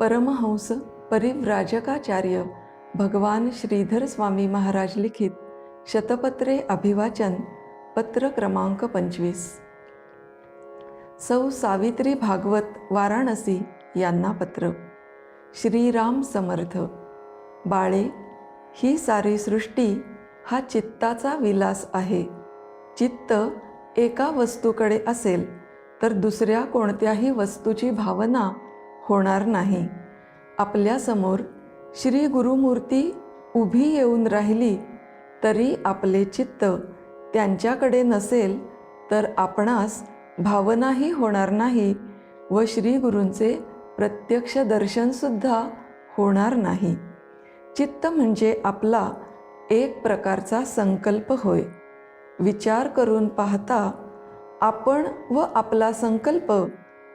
परमहंस परिव्राजकाचार्य भगवान श्रीधर स्वामी महाराज लिखित शतपत्रे अभिवाचन पत्र क्रमांक पंचवीस. सौ सावित्री भागवत वाराणसी यांना पत्र. श्रीराम समर्थ. बाळे ही सारी सृष्टी हा चित्ताचा विलास आहे. चित्त एका वस्तूकडे असेल तर दुसऱ्या कोणत्याही वस्तूची भावना होणार नाही. आपल्यासमोर श्री गुरुमूर्ती उभी येऊन राहिली तरी आपले चित्त त्यांच्याकडे नसेल तर आपणास भावनाही होणार नाही व श्री गुरूंचे प्रत्यक्ष दर्शनसुद्धा होणार नाही. चित्त म्हणजे आपला एक प्रकारचा संकल्प होय. विचार करून पाहता आपण व आपला संकल्प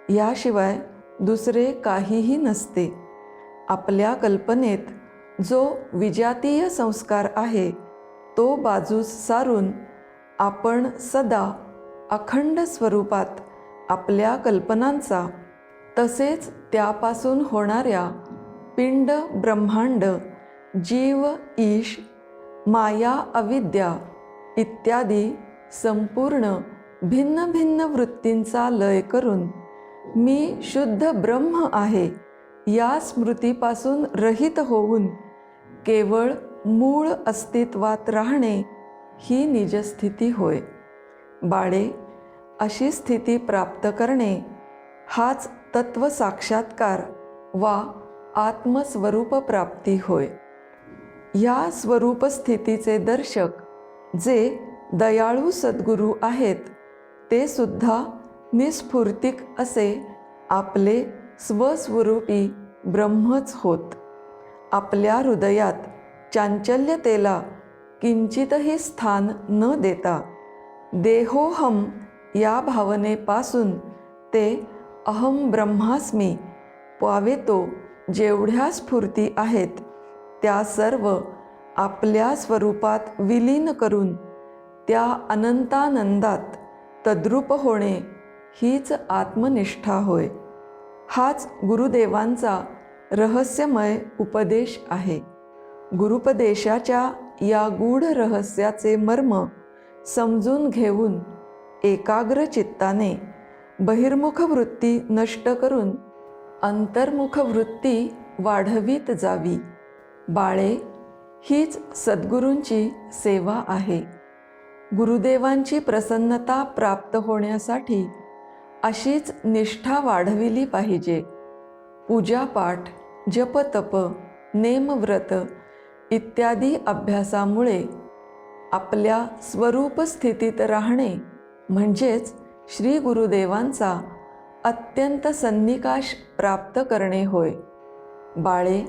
याशिवाय दुसरे काहीही नसते. आपल्या कल्पनेत जो विजातीय संस्कार आहे तो बाजूस सारून आपण सदा अखंड स्वरूपात आपल्या कल्पनांचा तसेच त्यापासून होणाऱ्या पिंड ब्रह्मांड जीव ईश माया अविद्या इत्यादी संपूर्ण भिन्न भिन्न वृत्तींचा लय करून मी शुद्ध ब्रह्म आहे या स्मृतीपासून रहित होऊन केवळ मूळ अस्तित्वात राहणे ही निजस्थिती होय. बाळे अशी स्थिती प्राप्त करणे हाच तत्व साक्षात्कार वा आत्मस्वरूप प्राप्ती होय. या स्वरूप स्थितीचे दर्शक जे दयाळू सद्गुरू आहेत ते सुद्धा निस्फूर्तिक असे आपले स्वस्वरूपी ब्रह्मच होत. आपल्या हृदयात चांचल्यतेला किंचितही स्थान न देता देहोहम या भावनेपासून ते अहम ब्रह्मास्मी पावेतो जेवढ्या स्फूर्ती आहेत त्या सर्व आपल्या स्वरूपात विलीन करून त्या अनंतानंदात तद्रूप होणे हीच आत्मनिष्ठा होय. हाच गुरुदेवांचा रहस्यमय उपदेश आहे. गुरुपदेशाच्या या गूढ रहस्याचे मर्म समजून घेऊन एकाग्र चित्ताने बहिर्मुख वृत्ती नष्ट करून अंतर्मुख वृत्ती वाढवीत जावी. बाळे हीच सद्गुरूंची सेवा आहे. गुरुदेवांची प्रसन्नता प्राप्त होण्यासाठी अशीच निष्ठा वाढविली पाहिजे. पूजापाठ जपतप नेमव्रत इत्यादी अभ्यासामुळे आपल्या स्वरूप स्थितीत राहणे म्हणजेच श्री गुरुदेवांचा अत्यंत सन्निकाश प्राप्त करणे होय. बाळे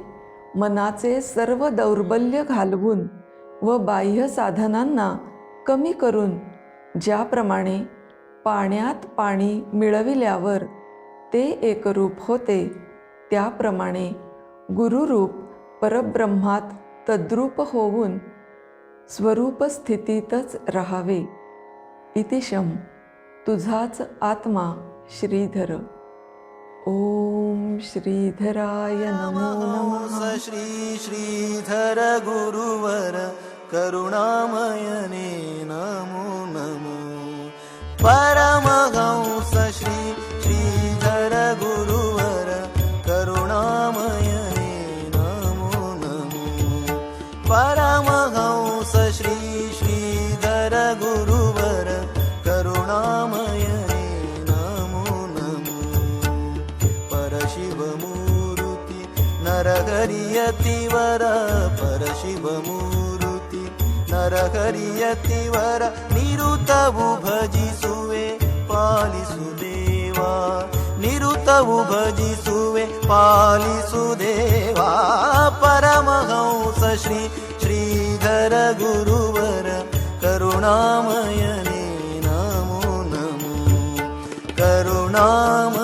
मनाचे सर्व दौर्बल्य घालवून व बाह्य साधनांना कमी करून ज्याप्रमाणे पाण्यात पाणी मिळविल्यावर ते एकरूप होते. त्याप्रमाणे गुरुरूप परब्रह्मात तद्रूप होऊन स्वरूप स्थितीतच राहावे. इतिशम तुझाच आत्मा श्रीधर. ओम श्रीधराय नमो नमः. श्री श्रीधर गुरुवर करुणामयने नमो नमो. परमहंस श्री श्रीधर गुरुवर करुणामयने नमो नमो। परमहंस श्री श्रीधर गुरुवर करुणामयने नमो नमो। परशिवमूर्ति नरहरियतिवर परशिवमूर्ति नरहरियतिवर निरुतवु भजिसुवे पालिसुदेवा निरुतवु भजिसुवे पालिसुदेवा परमहंस श्री श्रीधर गुरुवर करुणामयने नमो नमो करुणाम